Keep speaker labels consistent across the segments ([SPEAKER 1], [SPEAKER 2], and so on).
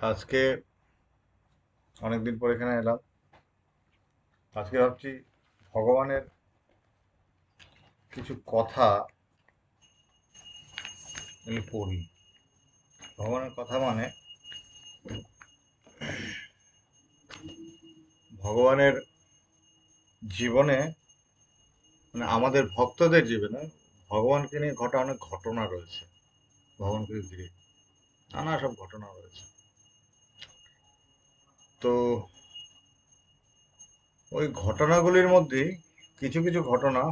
[SPEAKER 1] আজকে অনেকদিন পর এখানে এলাম। আজকে ভাবছি ভগবানের কিছু কথা আমি পড়ি। ভগবানের কথা মানে ভগবানের জীবনে মানে আমাদের ভক্তদের জীবনে ভগবানকে নিয়ে ঘটা অনেক ঘটনা রয়েছে। ভগবানকে ঘিরে। নানা সব ঘটনা রয়েছে। তো ওই ঘটনাগুলির মধ্যে কিছু কিছু ঘটনা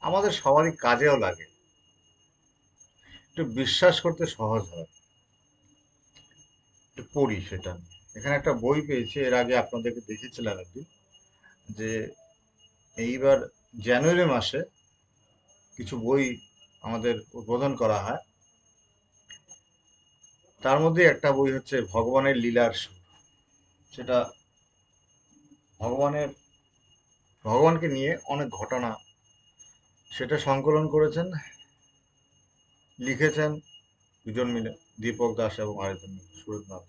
[SPEAKER 1] আমাদের সবারই কাজেও লাগে। একটু বিশ্বাস করতে সহজ হয়। একটু পড়ি সেটা। এখানে একটা বই পেয়েছি, এর আগে আপনাদেরকে দেখেছিলাম একদিন, যে এইবার জানুয়ারি মাসে কিছু বই আমাদের উদ্বোধন করা হয়। তার মধ্যে একটা বই হচ্ছে ভগবানের লীলার সেটা ভগবানের, ভগবানকে নিয়ে অনেক ঘটনা সেটা সংকলন করেছেন, লিখেছেন দুজন মিলে, দীপক দাস এবং আরেকজন মিলে সুরজনাথ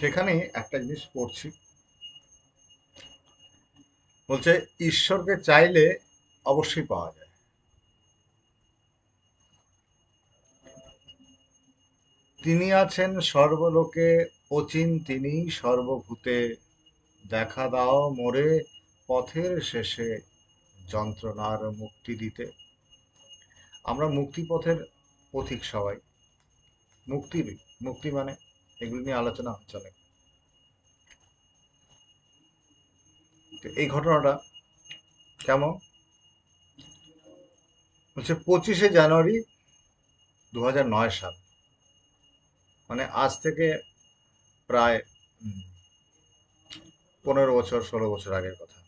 [SPEAKER 1] সেখানেই একটা জিনিস পড়ছি। বলছে, ঈশ্বরকে চাইলে অবশ্যই পাওয়া যায়। তিনি আছেন সর্বলোকে অচিন তিনি সর্বভূতে দেখা দাও মোরে পথের শেষে যন্ত্রণার মুক্তি দিতে। আমরা মুক্তি পথের পথিক সবাই। মুক্তি মুক্তি মানে এগুলি নিয়ে আলোচনা তো এই ঘটনাটা কেমন? হচ্ছে পঁচিশে জানুয়ারি দু সাল। মানে আজ থেকে প্রায় পনেরো বছর, ষোলো বছর আগের কথা।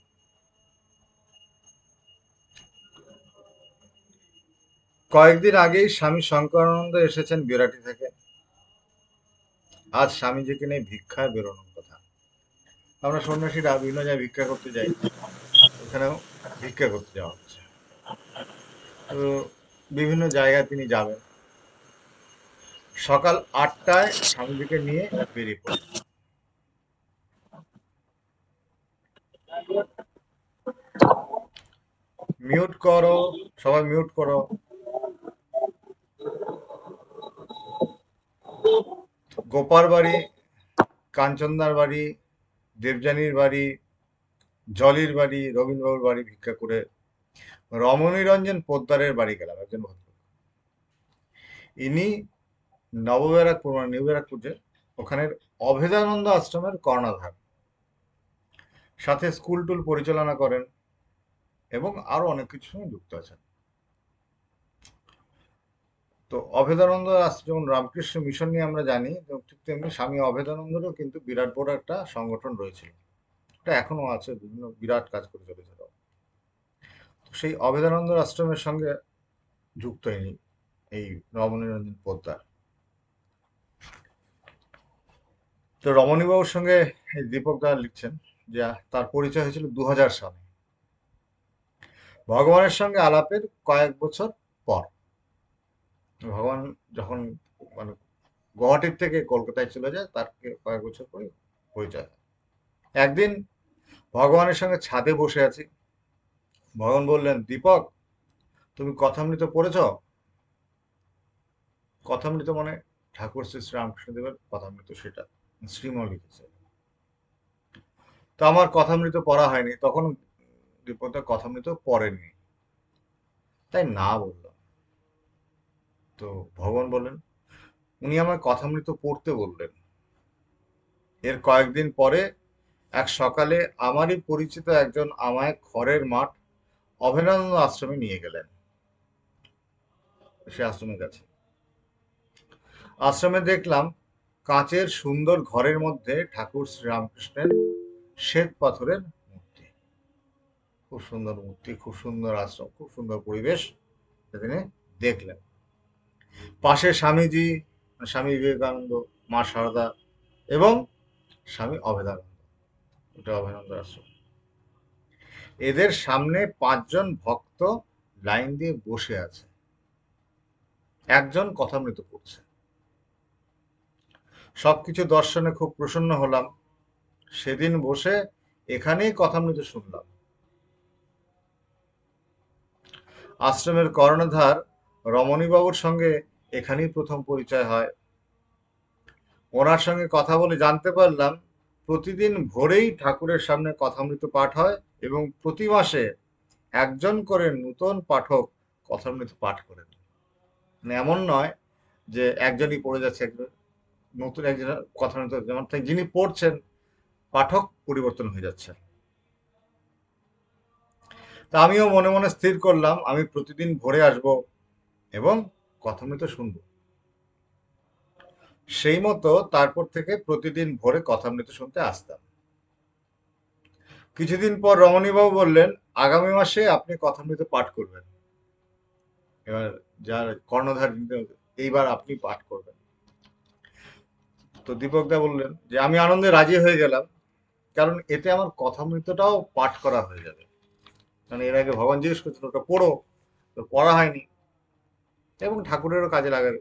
[SPEAKER 1] কয়েকদিন আগেই স্বামী শঙ্করানন্দ এসেছেন বিরাটি থেকে। আজ স্বামীজিকে নিয়ে ভিক্ষায় বেরোনোর কথা। আমরা সন্ন্যাসীরা বিভিন্ন জায়গায় ভিক্ষা করতে যাই। ওখানেও ভিক্ষা করতে যাওয়া হচ্ছে। তো বিভিন্ন জায়গায় তিনি যাবেন। সকাল আটটায় স্বামীজিকে নিয়ে বেরিয়ে পড়লেন মিউট করো, সবাই মিউট করো। গোপার বাড়ি, কাঞ্চনদার বাড়ি, দেবযানীর বাড়ি, জলির বাড়ি, রবীন্দ্রবাবুর বাড়ি ভিক্ষা করে রমণীরঞ্জন পোদ্দারের বাড়ি গেলাম একজন ভদ্র ইনি নবব্যারাকপুর মানে নিউ ব্যারাকপুর যে, ওখানের অভেদানন্দ আশ্রমের কর্ণাধার। সাথে স্কুল টুল পরিচালনা করেন এবং আরও অনেক কিছু সঙ্গে যুক্ত আছেন। তো অভেদানন্দ যেমন রামকৃষ্ণ মিশন নিয়ে আমরা জানি ঠিক তেমনি স্বামী অভেদানন্দেরও কিন্তু বিরাট বড় একটা সংগঠন রয়েছিল। এটা এখনও আছে, বিভিন্ন বিরাট কাজ করে চলেছে তো সেই অভেদানন্দ আশ্রমের সঙ্গে যুক্ত এই রমণীরঞ্জন পোদ্দার। তো রমণীবাবুর সঙ্গে দীপক দা লিখছেন যে তার পরিচয় হয়েছিল দু হাজার সালে। ভগবানের সঙ্গে আলাপের কয়েক বছর পর। ভগবান যখন মানে গুয়াহাটির থেকে কলকাতায় চলে যায়, তার কয়েক বছর পরে পরিচয়। একদিন ভগবানের সঙ্গে ছাদে বসে আছি। ভগবান বললেন, দীপক, তুমি কথামৃত পড়েছ? কথামৃত মানে ঠাকুর শ্রী শ্রীরামকৃষ্ণদেবের কথামৃত সেটা। শ্রীম লিখেছে তো আমার কথামৃত পড়া হয়নি, তখন দীপকদা কথামৃত পড়েননি। তাই না বললাম তো ভগবান বললেন, উনি আমায় কথামৃত পড়তে বললেন। এর কয়েকদিন পরে এক সকালে আমারই পরিচিত একজন আমায় খড়ের মাঠ অভেদানন্দ আশ্রমে নিয়ে গেলেন। সে আশ্রমের কাছে। আশ্রমে দেখলাম কাঁচের সুন্দর ঘরের মধ্যে ঠাকুর শ্রীরামকৃষ্ণের শ্বেত পাথরের মূর্তি। খুব সুন্দর মূর্তি, খুব সুন্দর আশ্রম, খুব সুন্দর পরিবেশ সেখানে দেখলেন। পাশে স্বামীজি, স্বামী বিবেকানন্দ, মা সারদা এবং স্বামী অভেদানন্দ। এটা অভেদানন্দ আশ্রম। এদের সামনে পাঁচজন ভক্ত লাইন দিয়ে বসে আছে। একজন কথামৃত সবকিছু দর্শনে খুব প্রসন্ন হলাম। সেদিন বসে এখানেই কথামৃত শুনলাম। আশ্রমের কর্ণধার রমণীবাবুর সঙ্গে এখানেই প্রথম পরিচয় হয়। ওনার সঙ্গে কথা বলে জানতে পারলাম, প্রতিদিন ভোরেই ঠাকুরের সামনে কথামৃত পাঠ হয় এবং প্রতি মাসে একজন করে নূতন পাঠক কথামৃত পাঠ করেন। মানে এমন নয় যে একজনই পড়ে যাচ্ছে একজন। নতুন একজন কথামৃত যেমন যিনি পড়ছেন, পাঠক পরিবর্তন হয়ে যাচ্ছে। তা আমিও মনে মনে স্থির করলাম, আমি প্রতিদিন ভোরে আসব এবং কথামৃত শুনব। সেই মতো তারপর থেকে প্রতিদিন ভোরে কথামৃত শুনতে আসতাম। কিছুদিন পর রমণীবাবু বললেন, আগামী মাসে আপনি কথা কথামৃত পাঠ করবেন। এবার যার কর্ণধার, এইবার আপনি পাঠ করবেন। তো দীপকদা বললেন যে, আমি আনন্দে রাজি হয়ে গেলাম, কারণ এতে আমার কথা কথামৃতটাও পাঠ করা হয়ে যাবে। মানে এর আগে ভগবান জিজ্ঞেস করছিল, ওটা পড়ো, তো পড়া হয়নি। এবং ঠাকুরেরও কাজে লাগাবে।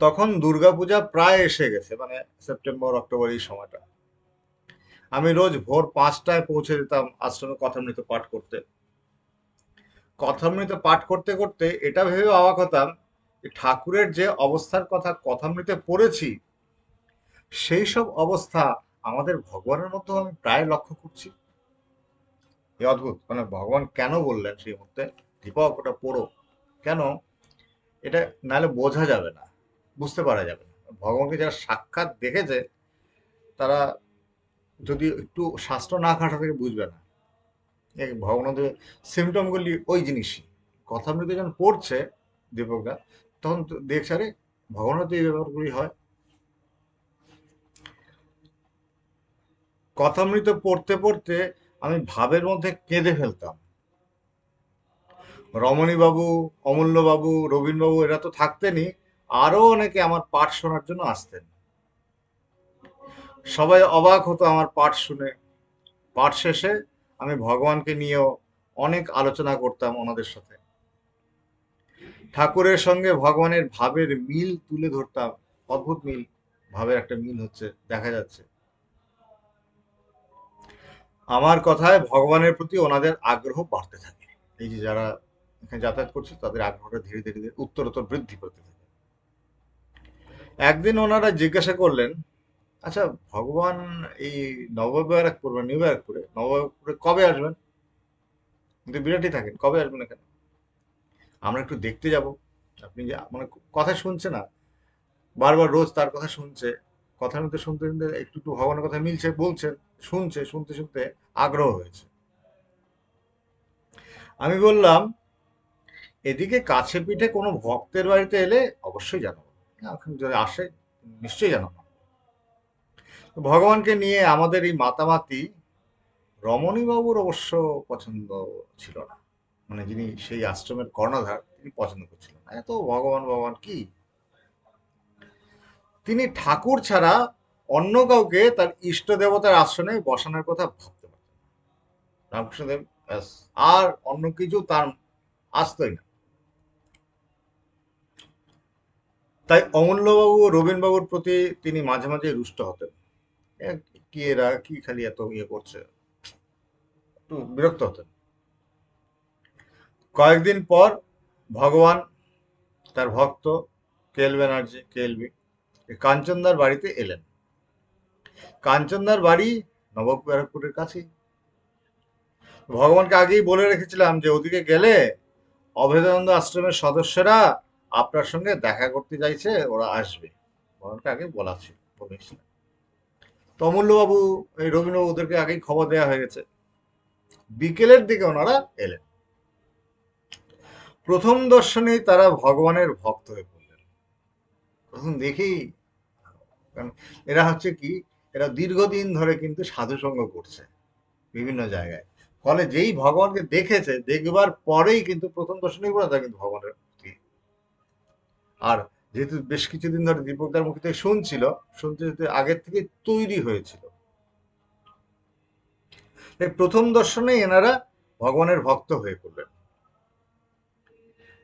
[SPEAKER 1] তখন দুর্গাপূজা প্রায় এসে গেছে মানে সেপ্টেম্বর, অক্টোবর এই সময়টা। আমি রোজ ভোর পাঁচটায় পৌঁছে যেতাম আশ্রমে কথামৃত পাঠ করতে। কথামৃত পাঠ করতে করতে এটা ভেবে অবাক হতাম ঠাকুরের যে অবস্থার কথা কথামৃতে পড়েছি, সেই সব অবস্থা আমাদের ভগবানের মধ্যেও আমি প্রায় লক্ষ্য করছি। এ অদ্ভুত মানে ভগবান কেন বললেন সেই মুহূর্তে? দীপক ওটা পড়ো। কেন? এটা নাহলে বোঝা যাবে না, বুঝতে পারা যাবে না। ভগবানকে যারা সাক্ষাৎ দেখেছে, তারা যদি একটু শাস্ত্র না ঘাটা থেকে বুঝবে না। এই ভগবানের সিমটমগুলি ওই জিনিসই। কথামৃত যখন পড়ছে দীপকরা তখন দেখছে আরে ভগবানের তো এই ব্যাপারগুলি হয়। কথামৃত পড়তে পড়তে আমি ভাবের মধ্যে কেঁদে ফেলতাম। রমণীবাবু, অমূল্যবাবু রবীনবাবু এরা তো থাকতেনই আরও অনেকে আমার পাঠ শোনার জন্য আসতেন। সবাই অবাক হতো আমার পাঠ শুনে। পাঠ শেষে আমি ভগবানকে নিয়েও অনেক আলোচনা করতাম ওনাদের সাথে। ঠাকুরের সঙ্গে ভগবানের ভাবের মিল তুলে ধরতাম। অদ্ভুত মিল, ভাবের একটা মিল হচ্ছে, দেখা যাচ্ছে। আমার কথায় ভগবানের প্রতি ওনাদের আগ্রহ বাড়তে থাকে। এই যে যারা এখানে যাতায়াত করছে, তাদের আগ্রহটা ধীরে ধীরে উত্তরোত্তর বৃদ্ধি করতে থাকে। একদিন ওনারা জিজ্ঞাসা করলেন আচ্ছা ভগবান এই নবব্যারাকপুর বা নিউ ব্যারাকপুরে নবব্যারাকপুরে কবে আসবেন? কিন্তু বিরাটই থাকেন, কবে আসবেন এখানে? আমরা একটু দেখতে যাব। আপনি যে মানে কথা শুনছে না, বারবার রোজ তার কথা শুনছে, কথার মধ্যে শুনতে শুনতে একটু একটু ভগবানের কথা মিলছে বলছেন শুনছে, শুনতে শুনতে আগ্রহ হয়েছে। আমি বললাম, এদিকে কাছে পিঠে কোনো ভক্তের বাড়িতে এলে অবশ্যই জানাব। এখন যদি আসে, নিশ্চয়ই জানাব। ভগবানকে নিয়ে আমাদের এই মাতামাতি রমণীবাবুর অবশ্য পছন্দ ছিল না। মানে যিনি সেই আশ্রমের কর্ণধার, তিনি পছন্দ করছিলেন এত ভগবান ভগবান কি? তিনি ঠাকুর ছাড়া অন্য কাউকে তার ইষ্ট দেবতার আসনে বসানোর কথা ভাবতে পারতেন রামকৃষ্ণদেব আর অন্য কিছু তার আসতই না। তাই অমূল্যবাবু ও রবীনবাবুর প্রতি তিনি মাঝে মাঝে রুষ্ট হতেন। কি এরা, কি খালি এত ইয়ে করছে? একটু বিরক্ত হতেন। কয়েকদিন পর ভগবান তার ভক্ত কেল ব্যানার্জি কেএলবি কাঞ্চনদার বাড়িতে এলেন। কাঞ্চনদার বাড়ি নবাব ব্যারাকপুরের কাছেই। ভগবানকে আগেই বলে রেখেছিলাম যে, ওদিকে গেলে অভেদানন্দ আশ্রমের সদস্যরা আপনার সঙ্গে দেখা করতে চাইছে, ওরা আসবে। ভগবানকে আগে বলা ছিল অমূল্যবাবু এই রবীন্দ্রবাবু ওদেরকে আগেই খবর দেওয়া হয়ে গেছে। বিকেলের দিকে ওনারা এলেন। প্রথম দর্শনেই তারা ভগবানের ভক্ত হয়ে পড়লেন। প্রথম দেখেই, কারণ এরা হচ্ছে কি, এরা দীর্ঘদিন ধরে কিন্তু সাধুসঙ্গ করছে বিভিন্ন জায়গায়। ফলে যেই ভগবানকে দেখেছে, দেখবার পরেই কিন্তু প্রথম দর্শনেই পড়ে তারা কিন্তু ভগবানের প্রতি আর যেহেতু বেশ কিছুদিন ধরে দীপকদার মুখ থেকে শুনছিল, শুনতে শুনতে আগের থেকে তৈরি হয়েছিল। প্রথম দর্শনে এনারা ভগবানের ভক্ত হয়ে পড়লেন।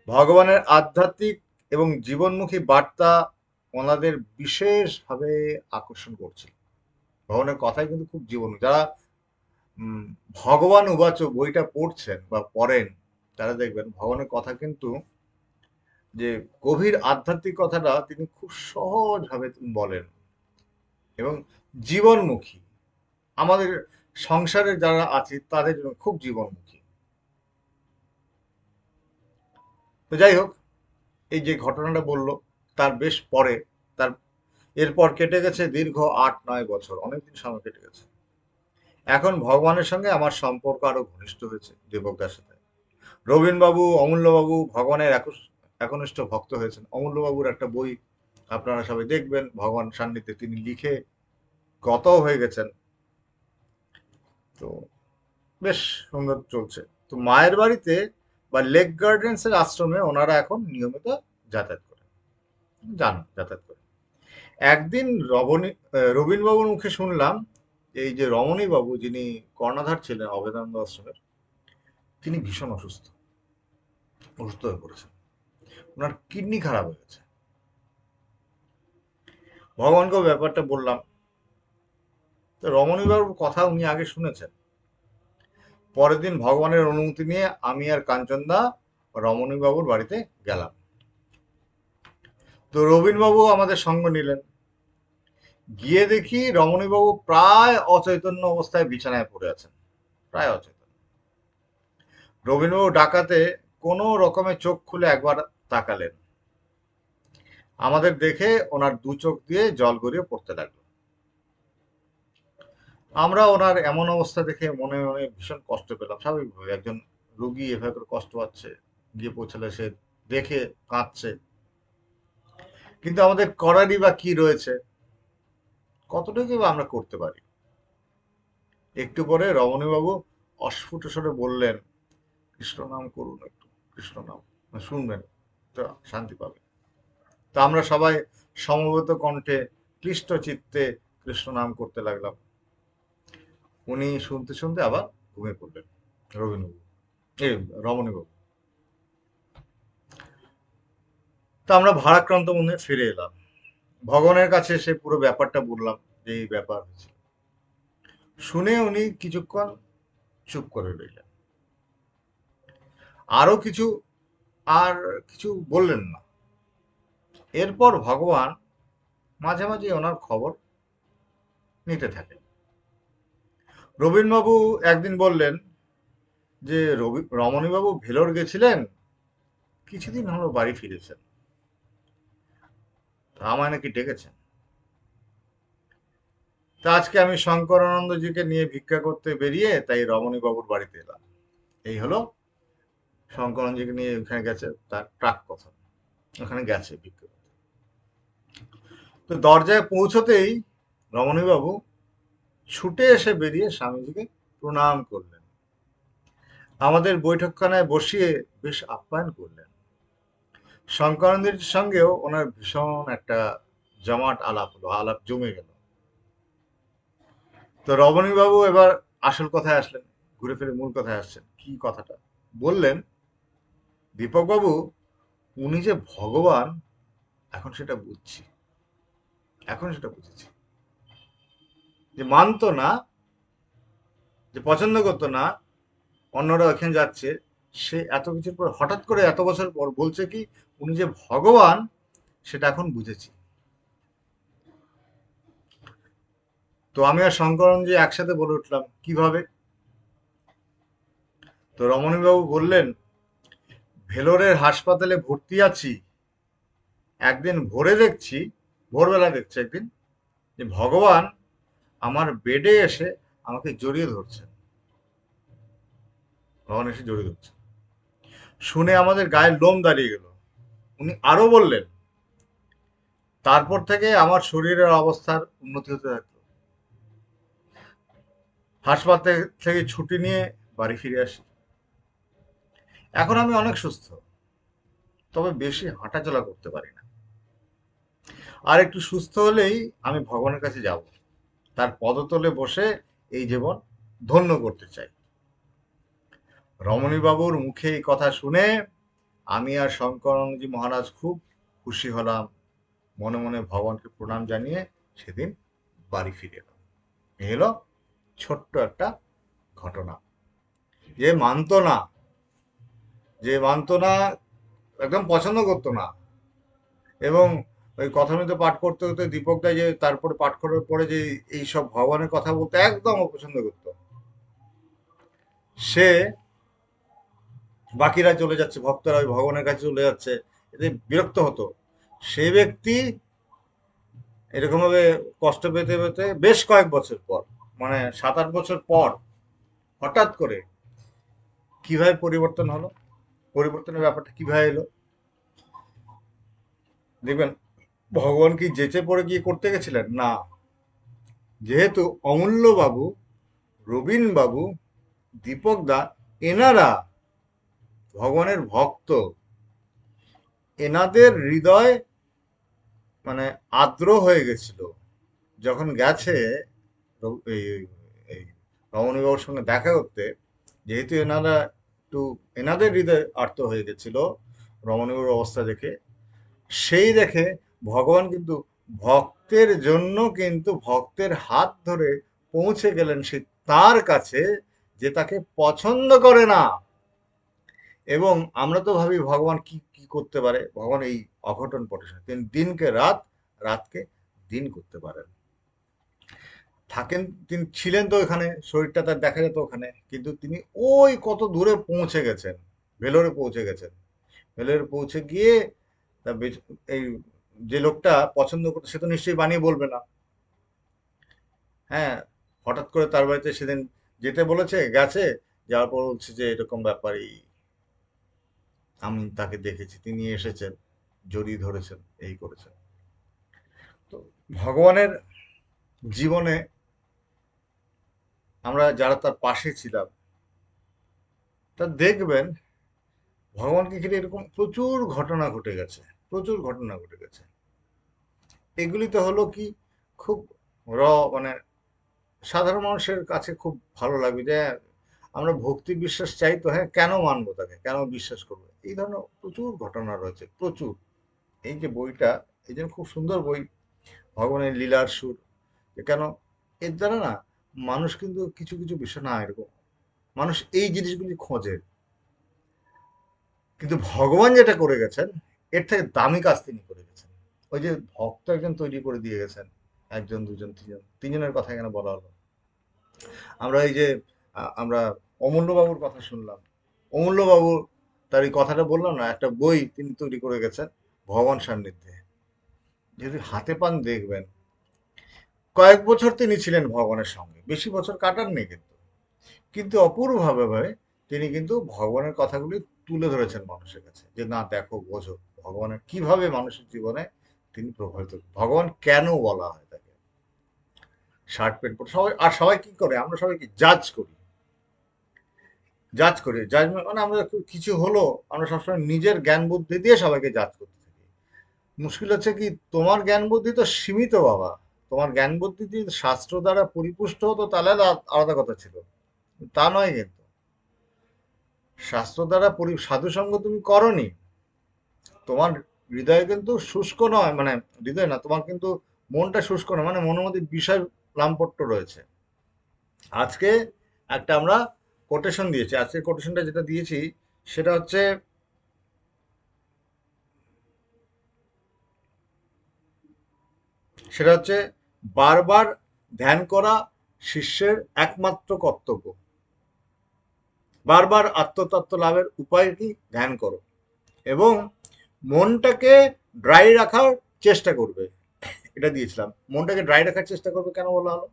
[SPEAKER 1] ভগবানের আধ্যাত্মিক এবং জীবনমুখী বার্তা ওনাদের বিশেষভাবে আকর্ষণ করছিল। ভগবানের কথাই কিন্তু খুব জীবন। যারা ভগবান উবাচ বইটা পড়ছেন বা পড়েন, তারা দেখবেন ভগবানের কথা কিন্তু, যে গভীর আধ্যাত্মিক কথাটা তিনি খুব সহজভাবে বলেন। এবং জীবনমুখী, আমাদের সংসারে যারা আছে তাদের জন্য খুব জীবনমুখী। তো যাই হোক, এই যে ঘটনাটা বলল, তার বেশ পরে, তার এরপর কেটে গেছে দীর্ঘ আট নয় বছর অনেকদিন সময় কেটে গেছে। এখন ভগবানের সঙ্গে আমার সম্পর্ক আরও ঘনিষ্ঠ হয়েছে দেবকদার সাথে। রবীনবাবু অমূল্যবাবু ভগবানের একনিষ্ঠ ভক্ত হয়েছেন। অমূল্যবাবুর একটা বই আপনারা সবাই দেখবেন, ভগবান সান্নিধ্যে তিনি লিখে গত হয়ে গেছেন। তো বেশ সুন্দর চলছে। তো মায়ের বাড়িতে বা লেক গার্ডেন্স এর আশ্রমে ওনারা এখন নিয়মিত যাতায়াত করেন। যান যাতায়াত করেন। একদিন রবনী আহ, রবীনবাবুর মুখে শুনলাম এই যে রমণী বাবু যিনি কর্ণধার ছিলেন অবেদানন্দ আশ্রমের তিনি ভীষণ অসুস্থ। অসুস্থ হয়ে পড়েছেন। ওনার কিডনি খারাপ হয়ে গেছে। ভগবানকেও ব্যাপারটা বললাম। তো রমণী বাবুর কথা উনি আগে শুনেছেন। পরের দিন ভগবানের অনুমতি নিয়ে আমি আর কাঞ্চনদা রমণীবাবুর বাড়িতে গেলাম। তো রবীন বাবু আমাদের সঙ্গ নিলেন। গিয়ে দেখি রমণীবাবু প্রায় অচৈতন্য অবস্থায় বিছানায় পড়ে আছেন। প্রায় অচেতন রবীন্দ্রবাবু ডাকাতে কোনো রকমে চোখ খুলে একবার তাকালেন। আমাদের দেখে ওনার দু চোখ দিয়ে জল গড়িয়ে পড়তে লাগল। আমরা ওনার এমন অবস্থা দেখে মনে মনে ভীষণ কষ্ট পেলাম। স্বাভাবিকভাবে একজন রুগী এভাবে করে কষ্ট পাচ্ছে, গিয়ে পৌঁছালে সে দেখে, কাঁদছে। কিন্তু আমাদের করারই বা কি রয়েছে, কতটুকু বা আমরা করতে পারি? একটু পরে রমণীবাবু অস্ফুট স্বরে বললেন, কৃষ্ণ নাম করুন একটু, কৃষ্ণ নাম। শুনবেন, তো শান্তি পাবে তা আমরা সবাই সমবেত কণ্ঠে ক্লিষ্ট চিত্তে কৃষ্ণ নাম করতে লাগলাম। উনি শুনতে শুনতে আবার ঘুমিয়ে পড়লেন। রবীন্দ্রবাবু। এই রমণীবাবু তা আমরা ভারাক্রান্ত মনে ফিরে এলাম। ভগবানের কাছে সে পুরো ব্যাপারটা বললাম যে এই ব্যাপার হয়েছে শুনে উনি কিছুক্ষণ চুপ করে রইলেন। আরও কিছু আর কিছু বললেন না। এরপর ভগবান মাঝে মাঝে ওনার খবর নিতে থাকেন। রবীনবাবু একদিন বললেন যে, রবি, রমণীবাবু ভেলোর গেছিলেন? কিছুদিন হলো বাড়ি ফিরেছেন। আমায় নাকি ডেকেছেন? তা আজকে আমি শঙ্করানন্দজিকে নিয়ে ভিক্ষা করতে বেরিয়ে তাই রমণী বাবুর বাড়িতে এলাম। এই হলো শঙ্করানন্দজিকে নিয়ে ওখানে গেছে তার ট্রাক কথা ওখানে গেছে ভিক্ষা করতে। তো দরজায় পৌঁছতেই রমণী বাবু ছুটে এসে বেরিয়ে স্বামীজিকে প্রণাম করলেন। আমাদের বৈঠকখানায় বসিয়ে বেশ আপ্যায়ন করলেন। শঙ্করানন্দের সঙ্গেও ওনার ভীষণ একটা জমাট আলাপ হলো, আলাপ জমে গেল। তো রমণীবাবু এবার আসল কথায় আসলেন, ঘুরে ফিরে মূল কথায় আসছেন, কি কথাটা? বললেন, দীপকবাবু, উনি যে ভগবান, এখন সেটা বুঝছি। এখন সেটা বুঝেছি। যে মানতো না, যে পছন্দ করতো না, অন্যরা ওখানে যাচ্ছে, সে এত কিছুর পর হঠাৎ করে এত বছর পর বলছে কি, উনি যে ভগবান, সেটা এখন বুঝেছি। তো আমি আর শঙ্করঞ্জি একসাথে বলে উঠলাম, কীভাবে? তো রমণীবাবু বললেন, ভেলোরের হাসপাতালে ভর্তি আছি, একদিন ভোরে দেখছি, ভোরবেলা দেখছি একদিন, যে ভগবান আমার বেডে এসে আমাকে জড়িয়ে ধরছেন ভগবান এসে জড়িয়ে ধরছে। শুনে আমাদের গায়ের লোম দাঁড়িয়ে গেল। উনি আরও বললেন, তারপর থেকে আমার শরীরের অবস্থার উন্নতি হতে থাকল। হাসপাতাল থেকে ছুটি নিয়ে বাড়ি ফিরে আসি। এখন আমি অনেক সুস্থ, তবে বেশি হাঁটাচলা করতে পারি না। আর একটু সুস্থ হলেই আমি ভগবানের কাছে যাব। তার পদতলে বসে এই জীবন ধন্য করতে চাই। রমণীবাবুর মুখে এই কথা শুনে আমি আর শঙ্করানন্দজি মহারাজ খুব খুশি হলাম। মনে মনে ভগবানকে প্রণাম জানিয়ে সেদিন বাড়ি ফিরে এলাম। এই হলো ছোট্ট একটা ঘটনা। যে মানতো না যে মানত না একদম পছন্দ করতো না। এবং ওই কথামৃত পাঠ করতে করতে দীপক দা যে তারপরে পাঠ করার পরে যে এই সব ভগবানের কথা বলতে একদম অপছন্দ করতো। সে বাকিরা চলে যাচ্ছে, ভক্তরা ওই ভগবানের কাছে চলে যাচ্ছে, এতে বিরক্ত হতো। সেই ব্যক্তি এরকম ভাবে কষ্ট পেতে পেতে বেশ কয়েক বছর পর মানে সাত আট বছর পর হঠাৎ করে কীভাবে পরিবর্তন হলো? পরিবর্তনের ব্যাপারটা কীভাবে এলো? দেখবেন ভগবান কি যেচে পড়ে গিয়ে করতে গেছিলেন? না। যেহেতু অমূল্য বাবু রবীন বাবু দীপক দা এনারা ভগবানের ভক্ত, এনাদের হৃদয় মানে আর্দ্র হয়ে গেছিল। যখন গেছে এই, রমণীবাবুর সঙ্গে দেখা করতে, যেহেতু এনারা একটু এনাদের হৃদয় আর্ত হয়ে গেছিল, রমণীবাবুর অবস্থা দেখে, সেই দেখে ভগবান কিন্তু ভক্তের জন্য কিন্তু ভক্তের হাত ধরে পৌঁছে গেলেন সে তার কাছে যে তাকে পছন্দ করে না। এবং আমরা তো ভাবি ভগবান কি কি করতে পারে? ভগবান এই অঘটন পটেছেন তিনি দিনকে রাত, রাতকে দিন করতে পারেন। থাকেন, তিনি ছিলেন তো ওখানে, শরীরটা তার দেখা যেত ওখানে, কিন্তু তিনি ওই কত দূরে পৌঁছে গেছেন, ভেলোরে পৌঁছে গেছেন। ভেলোরে পৌঁছে গিয়ে তা এই যে লোকটা পছন্দ করতো, সে তো নিশ্চয়ই বানিয়ে বলবে না। হ্যাঁ হঠাৎ করে তার বাড়িতে সেদিন যেতে বলেছে, গেছে, যাওয়ার পর বলছে যে এরকম ব্যাপারই। আমি তাকে দেখেছি, তিনি এসেছেন, জড়িয়ে ধরেছেন, এই করেছেন। তো ভগবানের জীবনে আমরা যারা তার পাশে ছিলাম, তা দেখবেন ভগবানকে ঘিরে এরকম প্রচুর ঘটনা ঘটে গেছে। প্রচুর ঘটনা ঘটে গেছে। এগুলি তো হলো কি খুব র মানে সাধারণ মানুষের কাছে খুব ভালো লাগবে যে হ্যাঁ, আমরা ভক্তি বিশ্বাস চাই তো হ্যাঁ কেন মানবো তাকে? কেন বিশ্বাস করব? এই ধরনের প্রচুর ঘটনা রয়েছে প্রচুর। এই যে বইটা এই জন্য খুব সুন্দর বই ভগবানের লীলার সুর কেন এর দ্বারা না মানুষ কিন্তু কিছু কিছু বিষয় না এরকম মানুষ এই জিনিসগুলি খোঁজে। কিন্তু ভগবান যেটা করে গেছেন এর থেকে দামি কাজ তিনি করে গেছেন। ওই যে ভক্ত একজন তৈরি করে দিয়ে গেছেন, একজন, দুজন, তিনজন, তিনজনের কথা এখানে বলা হলো। আমরা এই যে আমরা অমূল্যবাবুর কথা শুনলাম। অমূল্যবাবু তার এই কথাটা বললাম না, একটা বই তিনি তৈরি করে গেছেন ভগবান সান্নিধ্যে। যদি হাতে পান দেখবেন, কয়েক বছর তিনি ছিলেন ভগবানের সঙ্গে, বেশি বছর কাটাননি কিন্তু। কিন্তু অপূর্বভাবে তিনি কিন্তু ভগবানের কথাগুলি তুলে ধরেছেন মানুষের কাছে, যে না দেখো, বোঝো। ভগবানের, কীভাবে মানুষের জীবনে তিনি প্রভাবিত ভগবান কেন বলা হয় তাকে? শার্ট প্যান্ট পরে সবাই, আর সবাই কি করে? আমরা সবাই কি জাজ করি? জাজ করি। জাজ মানে আমরা একটু কিছু হলো, আমরা সবসময় নিজের জ্ঞান বুদ্ধি দিয়ে সবাইকে জাজ করতে থাকি। মুশকিল হচ্ছে কি, তোমার জ্ঞান বুদ্ধি তো সীমিত বাবা। তোমার জ্ঞান বুদ্ধি যদি শাস্ত্র দ্বারা পরিপুষ্ট হতো, তাহলে আলা- আলাদা কথা ছিল। তা নয় কিন্তু। শাস্ত্র দ্বারা সাধুসঙ্গ তুমি করনি। তোমার হৃদয় কিন্তু শুষ্ক নয় মানে হৃদয় না, তোমার কিন্তু মনটা শুষ্ক নয় মানে মনের মধ্যে বিষয় লাম্পট্য রয়েছে। আজকে একটা আমরা কোটেশন দিয়েছি আজকে কোটেশনটা যেটা দিয়েছি, সেটা হচ্ছে সেটা হচ্ছে, বারবার ধ্যান করা শিষ্যের একমাত্র কর্তব্য। বারবার আত্মতত্ত্ব লাভের উপায় কি? ধ্যান করো। এবং মনটাকে ড্রাই রাখার চেষ্টা করবে। এটা দিয়েছিলাম। মনটাকে ড্রাই রাখার চেষ্টা করবে কেন বলা হলো?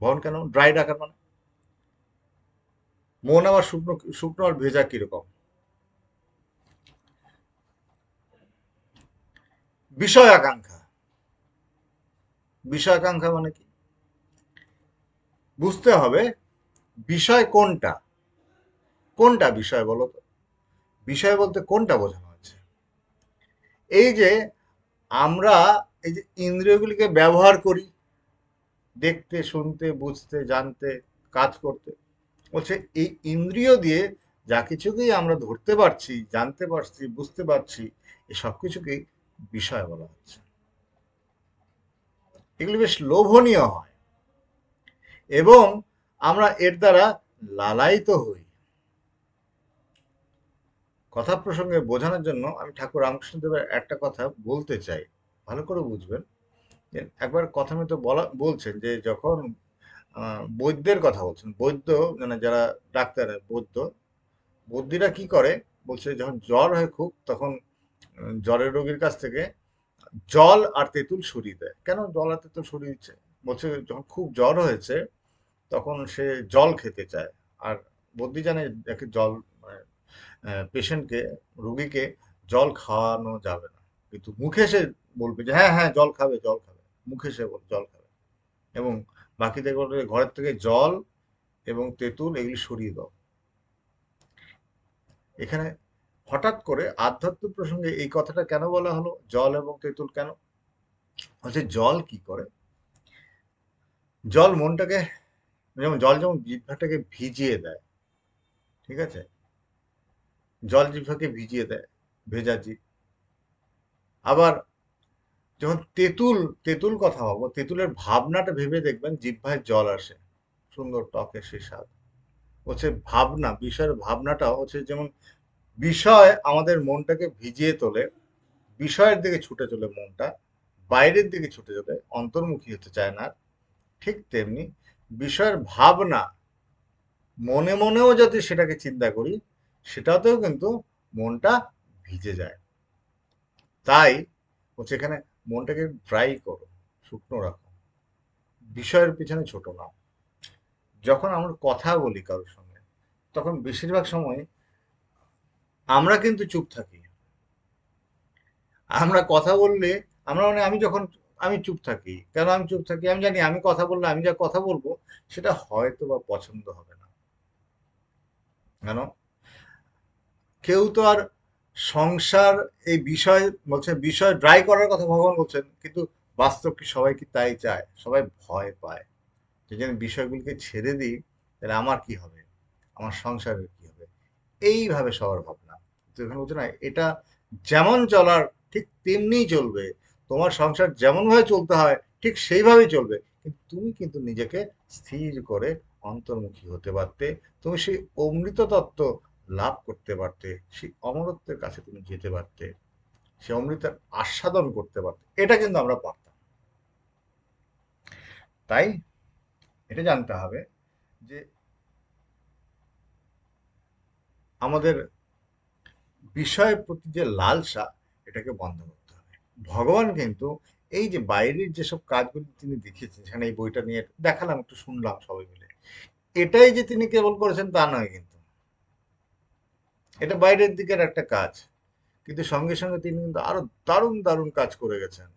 [SPEAKER 1] ভবন কেন? ড্রাই রাখার মানে? মন আবার শুকনো শুকনো আর ভেজা কীরকম? বিষয় আকাঙ্ক্ষা। বিষয় আকাঙ্ক্ষা মানে কি? বুঝতে হবে বিষয় কোনটা? কোনটা বিষয় বলো তো? বিষয় বলতে কোনটা বোঝানো এই যে আমরা এই যে ইন্দ্রিয়গুলিকে ব্যবহার করি, দেখতে, শুনতে, বুঝতে, জানতে, কাজ করতে, বলছে এই ইন্দ্রিয় দিয়ে যা কিছুকেই আমরা ধরতে পারছি, জানতে পারছি, বুঝতে পারছি এই সব কিছুকেই বিষয় বলা হচ্ছে। এগুলি বেশ লোভনীয় হয় এবং আমরা এর দ্বারা লালায়িত হই। কথা প্রসঙ্গে বোঝানোর জন্য আমি ঠাকুর রামকৃষ্ণদেবের একটা কথা বলতে চাই। ভালো করে বুঝবেন। একবার কথা মতো বলা, বলছেন যে যখন বৈদ্যের কথা বলছেন, বৈদ্য মানে যারা ডাক্তার, বৈদ্য বৈদ্যরা কি করে? বলছে যখন জ্বর হয় খুব, তখন জ্বরের রোগীর কাছ থেকে জল আর তেঁতুল সরিয়ে দেয়। কেন জল আর তেঁতুল সরিয়ে দিচ্ছে? বলছে যখন খুব জ্বর হয়েছে, তখন সে জল খেতে চায়। আর বদ্যি জানে যাকে জল পেশেন্টকে রুগীকে জল খাওয়ানো যাবে না। কিন্তু মুখে সে বলবে যে হ্যাঁ হ্যাঁ জল খাবে জল খাবে। মুখে সে জল খাবে। এবং বাকিদের বলবে, ঘরের থেকে জল এবং তেঁতুল এগুলি সরিয়ে দাও। এখানে হঠাৎ করে আধ্যাত্ম প্রসঙ্গে এই কথাটা কেন বলা হলো? জল এবং তেঁতুল কেন? হচ্ছে জল কি করে? জল মনটাকে, যেমন জল যেমন জিহ্বাটাকে ভিজিয়ে দেয়, ঠিক আছে? জল জিহ্বাকে ভিজিয়ে দেয়, ভেজা জিভ। আবার যখন তেঁতুল তেঁতুল কথা ভাবো তেঁতুলের ভাবনাটা ভেবে দেখবেন জিহ্বায় জল আসে, সুন্দর টকে সে স্বাদ। হচ্ছে ভাবনা, বিষয়ের ভাবনাটা হচ্ছে যেমন বিষয় আমাদের মনটাকে ভিজিয়ে তোলে, বিষয়ের দিকে ছুটে চলে মনটা, বাইরের দিকে ছুটে চলে, অন্তর্মুখী হতে চায় না। ঠিক তেমনি বিষয়ের ভাবনা, মনে মনেও যদি সেটাকে চিন্তা করি সেটাতেও কিন্তু মনটা ভিজে যায়। তাই হচ্ছে এখানে মনটাকে ড্রাই করো, শুকনো রাখো। বিষয়ের পিছনে ছোট না। যখন আমরা কথা বলি কারোর সঙ্গে, তখন বেশিরভাগ সময় আমরা কিন্তু চুপ থাকি। আমরা কথা বললে, আমরা মানে আমি যখন, আমি চুপ থাকি। কেন আমি চুপ থাকি? আমি জানি আমি কথা বললে, আমি যা কথা বলব, সেটা হয়তো বা পছন্দ হবে না। কেন? কেউ তো আর সংসার, এই বিষয় বলছে, বিষয় ড্রাই করার কথা ভগবান বলছেন, কিন্তু বাস্তব কি সবাই কি তাই চায়? সবাই ভয় পায়। যে যেন বিষয়গুলিকে ছেড়ে দিই, তাহলে আমার কি হবে? আমার সংসারের কি হবে? এইভাবে সবার ভাবনা। তো এখানে বলছে না, এটা যেমন চলার ঠিক তেমনিই চলবে। তোমার সংসার যেমনভাবে চলতে হয়, ঠিক সেইভাবেই চলবে। কিন্তু তুমি কিন্তু নিজেকে স্থির করে অন্তর্মুখী হতে পারতে। তুমি সেই অমৃত তত্ত্ব লাভ করতে পারতে, সেই অমরত্বের কাছে তুমি যেতে পারতে সে অমৃতের আস্বাদন করতে পারতে, এটা কিন্তু আমরা পারতাম। তাই এটা জানতে হবে যে আমাদের বিষয়ের প্রতি যে লালসা, এটাকে বন্ধ করতে হবে। ভগবান কিন্তু এই যে বাইরের যেসব কাজগুলি তিনি দেখিয়েছেন সেখানে এই বইটা নিয়ে দেখালাম, একটু শুনলাম সবাই মিলে, এটাই যে তিনি কেবল করেছেন তা নয় কিন্তু। এটা বাইরের দিকের একটা কাজ। কিন্তু সঙ্গে সঙ্গে তিনি কিন্তু আরও দারুণ দারুণ কাজ করে গেছেন।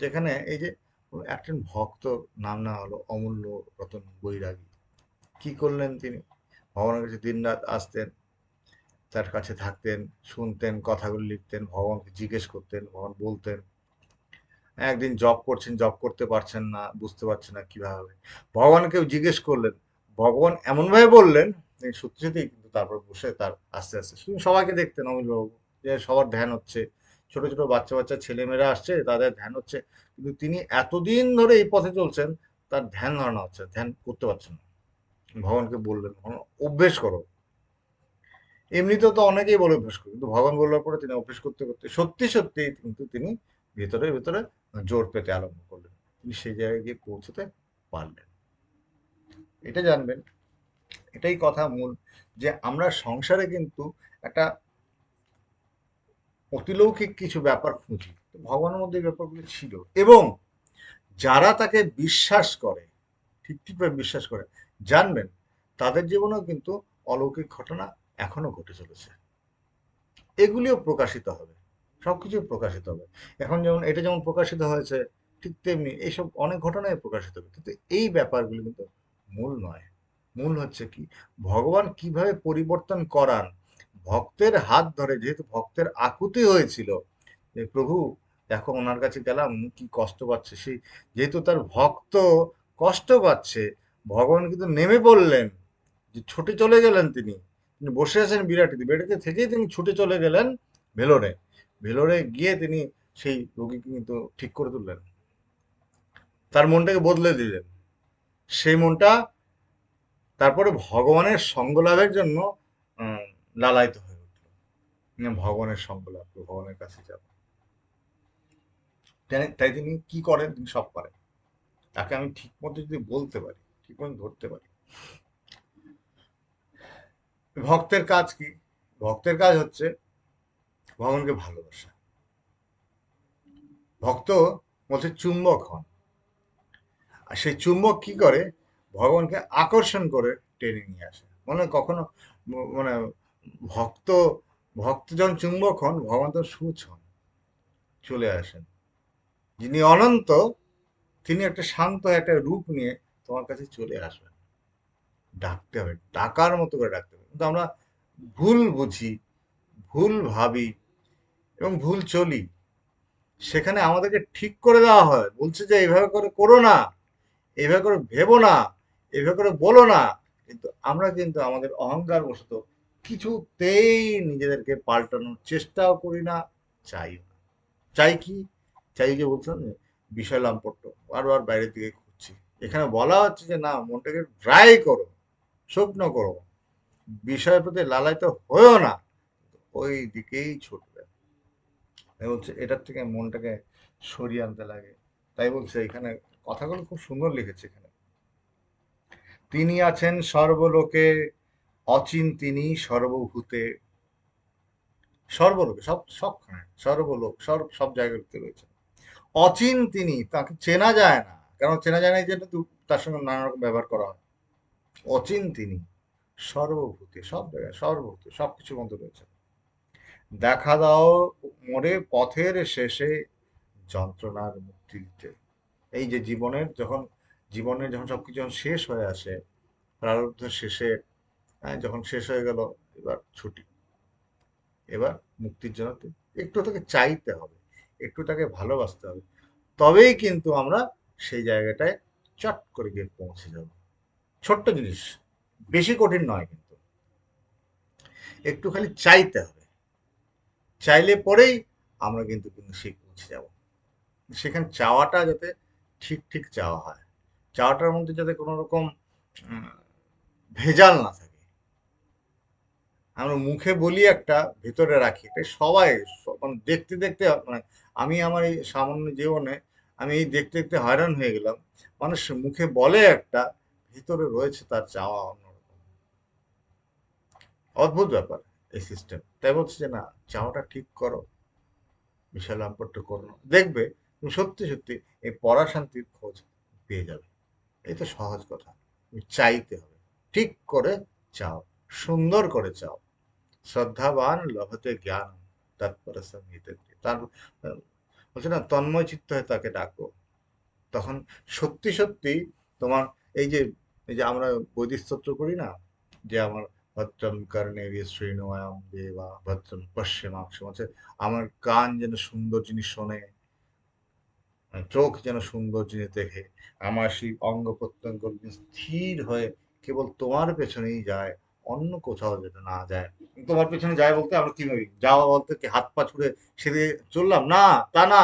[SPEAKER 1] যেখানে এই যে একজন ভক্ত নাম না হলো অমূল্য রতন বৈরাগী। কি করলেন তিনি? ভগবানের কাছে দিনরাত আসতেন, তার কাছে থাকতেন, শুনতেন, কথাগুলো লিখতেন, ভগবানকে জিজ্ঞেস করতেন, ভগবান বলতেন, একদিন জব করছেন জব করতে পারছেন না, বুঝতে পারছেন না কীভাবে? ভগবানকেও জিজ্ঞেস করলেন। ভগবান এমনভাবে বললেন তিনি সত্যি সত্যি কিন্তু তারপর বসে তার আস্তে আস্তে শুধু সবাইকে দেখতেন অমিলবাবু যে সবার ধ্যান হচ্ছে। ছোট ছোট বাচ্চা বাচ্চা ছেলেমেয়েরা আসছে, তাদের ধ্যান হচ্ছে। কিন্তু তিনি এতদিন ধরে এই পথে চলছেন, তার ধ্যান ধারণা হচ্ছে, ধ্যান করতে পারছেন না। ভগবানকে বললেন অভ্যেস করো। এমনিতে তো অনেকেই বলে অভ্যেস করো, কিন্তু ভগবান বলার পরে তিনি অভ্যেস করতে করতে সত্যি সত্যি কিন্তু তিনি ভেতরে ভেতরে জোর পেতে আরম্ভ করলেন। তিনি সেই জায়গায় গিয়ে পৌঁছতে পারলেন। এটা জানবেন। এটাই কথা মূল, যে আমরা সংসারে কিন্তু একটা অতিলৌকিক কিছু ব্যাপার খুঁজি। ভগবানের মধ্যে এই ব্যাপারগুলো ছিল। এবং যারা তাকে বিশ্বাস করে ঠিক বিশ্বাস করে, জানবেন, তাদের জীবনেও কিন্তু অলৌকিক ঘটনা এখনও ঘটে চলেছে। এগুলিও প্রকাশিত হবে, সবকিছু প্রকাশিত হবে। এখন যেমন, এটা যেমন প্রকাশিত হয়েছে, ঠিক তেমনি এইসব অনেক ঘটনায় প্রকাশিত হবে। কিন্তু এই ব্যাপারগুলি কিন্তু মূল নয়। মূল হচ্ছে কি? ভগবান কীভাবে পরিবর্তন করান? ভক্তের হাত ধরে, যেহেতু ভক্তের আকুতি হয়েছিল, যে প্রভু, দেখো ওনার কাছে গেলাম কি কষ্ট পাচ্ছে? সেই যেহেতু তার ভক্ত, কষ্ট পাচ্ছে, ভগবান কিন্তু নেমে পড়লেন, যে ছুটে চলে গেলেন তিনি। তিনি বসে আছেন বিরাটিতে বিরাটিতে থেকেই তিনি ছুটে চলে গেলেন ভেলোরে। ভেলোরে গিয়ে তিনি সেই রোগীকে কিন্তু ঠিক করে তুললেন। তার মনটাকে বদলে দিলেন। সেই মনটা তারপরে ভগবানের সঙ্গ লাভের জন্য লালায়িত হয়ে উঠল। ভগবানের সঙ্গ লাভ ভগবানের কাছে যাব তাই তিনি কি করেন? তিনি সব পারেন তাকে আমি ঠিক মতো যদি বলতে পারি ঠিক মতো ধরতে পারি। ভক্তের কাজ কি? ভক্তের কাজ হচ্ছে ভগবানকে ভালোবাসা। ভক্ত বলছে চুম্বক হন। আর সেই চুম্বক কি করে? ভগবানকে আকর্ষণ করে টেনে নিয়ে আসে। মানে কখনো মানে ভক্ত, ভক্তজন চুম্বক হন, ভগবান তো সুচ হন, চলে আসেন। যিনি অনন্ত, তিনি একটা শান্ত একটা রূপ নিয়ে তোমার কাছে চলে আসবেন। ডাকতে হবে, ডাকার মতো করে ডাকতে হবে। কিন্তু আমরা ভুল বুঝি, ভুল ভাবি এবং ভুল চলি। সেখানে আমাদেরকে ঠিক করে দেওয়া হয়। বলছে যে, এইভাবে করে করো না, এইভাবে করে ভেবো না। এইভাবে করে বলো না। কিন্তু আমরা কিন্তু আমাদের অহংকার বশত কিছুতেই নিজেদেরকে পাল্টানোর চেষ্টাও করি না, চাইও না। চাই কি? চাই যে বলছেন বিষয় লাম্পট্য বারবার বাইরের দিকে খুঁজছি। এখানে বলা হচ্ছে যে না, মনটাকে ড্রাই করো, শুকনো করো। বিষয়ের প্রতি লালায়িত হয়েও না ওই দিকেই ছুটবে। বলছে, এটার থেকে মনটাকে সরিয়ে আনতে লাগে। তাই বলছে, এখানে কথাগুলো খুব সুন্দর লিখেছে এখানে। তিনি আছেন সর্বলোকে অচিন তিনি সর্বভূতে। সর্বলোকে, সব, সবখানে, সর্বলোক সর্ব সব জায়গাতে রয়েছে অচিন তিনি, তাকে চেনা যায় না। কারণ চেনা যায় না এই জন্য তার সঙ্গে নানা রকম ব্যবহার করা হয়। অচিন তিনি সর্বভূতে, সব জায়গায় সর্বভূতে, সবকিছুর মধ্যে রয়েছে দেখা দাও মোরে পথের শেষে যন্ত্রণার মুক্তি দিতে এই যে জীবনের যখন জীবনের যখন সবকিছু যখন শেষ হয়ে আসে প্রারব্ধ শেষে হ্যাঁ, যখন শেষ হয়ে গেল এবার ছুটি। এবার মুক্তির জন্য একটু তাকে চাইতে হবে একটু তাকে ভালোবাসতে হবে। তবেই কিন্তু আমরা সেই জায়গাটায় চট করে গিয়ে পৌঁছে যাব। ছোট্ট জিনিস বেশি কঠিন নয় কিন্তু। একটু খালি চাইতে হবে। চাইলে পরেই আমরা কিন্তু কিন্তু সেই পৌঁছে যাব। সেখানে চাওয়াটা যাতে ঠিক ঠিক চাওয়া হয়। চাওয়াটার মধ্যে যাতে কোনো রকম ভেজাল না থাকে। আমরা মুখে বলি একটা, ভেতরে রাখি। এটা সবাই মানে দেখতে দেখতে মানে আমি আমার এই সামান্য জীবনে, আমি এই দেখতে দেখতে হয়রান হয়ে গেলাম। মানুষ মুখে বলে একটা, ভিতরে রয়েছে তার চাওয়া অন্যরকম। অদ্ভুত ব্যাপার এই সিস্টেম তাই বলছে যে না, চাওয়াটা ঠিক করো। বিশাল লাম্পট্য করো। দেখবে, তুমি সত্যি সত্যি এই পড়া শান্তির খোঁজ পেয়ে যাবে। তো সহজ কথা। চাইতে হবে। ঠিক করে চাও, সুন্দর করে চাও। শ্রদ্ধাবান, লভতে জ্ঞান তৎপর তার, বলছে না, তন্ময় চিত্ত হয়ে তাকে ডাকো। তখন সত্যি সত্যি তোমার এই যে এই যে আমরা বৈদিক করি না, যে আমার ভদ্রম কর্ণে শ্রীণয়াম দেবা, ভদ্রম পশ্চিমাম আছে আমার কান যেন সুন্দর জিনিস শোনে। চোখ যেন সুন্দর জিনিস দেখে। আমার সেই অঙ্গ প্রত্যঙ্গ স্থির হয়ে কেবল তোমার পেছনেই যায়, অন্য কোথাও যেতে না যায়। তোমার পেছনে যায় বলতে আমরা কি ভাবি? যাওয়া বলতে কি হাত পা ছুড়ে সেদিকে চললাম? না, তা না।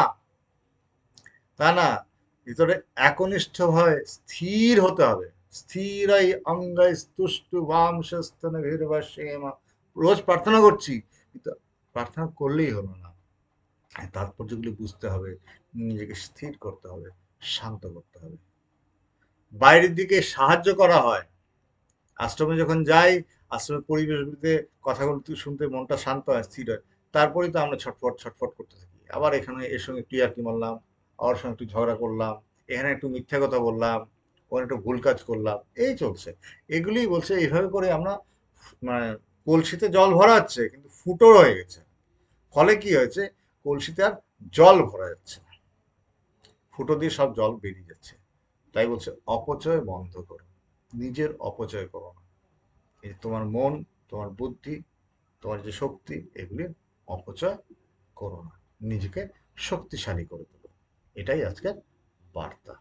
[SPEAKER 1] তা না। ভিতরে একনিষ্ঠ ভাবে স্থির হতে হবে। স্থিরাই অঙ্গাই স্তুষ্টু বাম স্তন ভীরবাসেমা রোজ প্রার্থনা করছি প্রার্থনা করলেই হলো না। তাৎপর্যগুলি বুঝতে হবে, নিজেকে স্থির করতে হবে, শান্ত করতে হবে। বাইরের দিকে সাহায্য করা হয়। আশ্রমে যখন যাই, আশ্রমের পরিবেশগুলিতে কথাগুলো শুনতে মনটা শান্ত হয়, স্থির হয়। তারপরেই তো আমরা ছটফট ছটফট করতে থাকি। আবার এখানে এর সঙ্গে একটু মারলাম, ওর সঙ্গে একটু ঝগড়া করলাম, এখানে একটু মিথ্যা কথা বললাম, ওখানে একটু ভুল কাজ করলাম, এই চলছে। এগুলি বলছে এইভাবে করে আমরা মানে কলসিতে জল ভরা হচ্ছে কিন্তু ফুটো হয়ে গেছে। ফলে কি হয়েছে? কলসিতে আর জল ভরা যাচ্ছে না। ফুটো দিয়ে সব জল বেরিয়ে যাচ্ছে। তাই বলছে, অপচয় বন্ধ করো। নিজের অপচয় করো না। এই তোমার মন, তোমার বুদ্ধি, তোমার যে শক্তি, এগুলি অপচয় করো না। নিজেকে শক্তিশালী করে তোলো। এটাই আজকের বার্তা।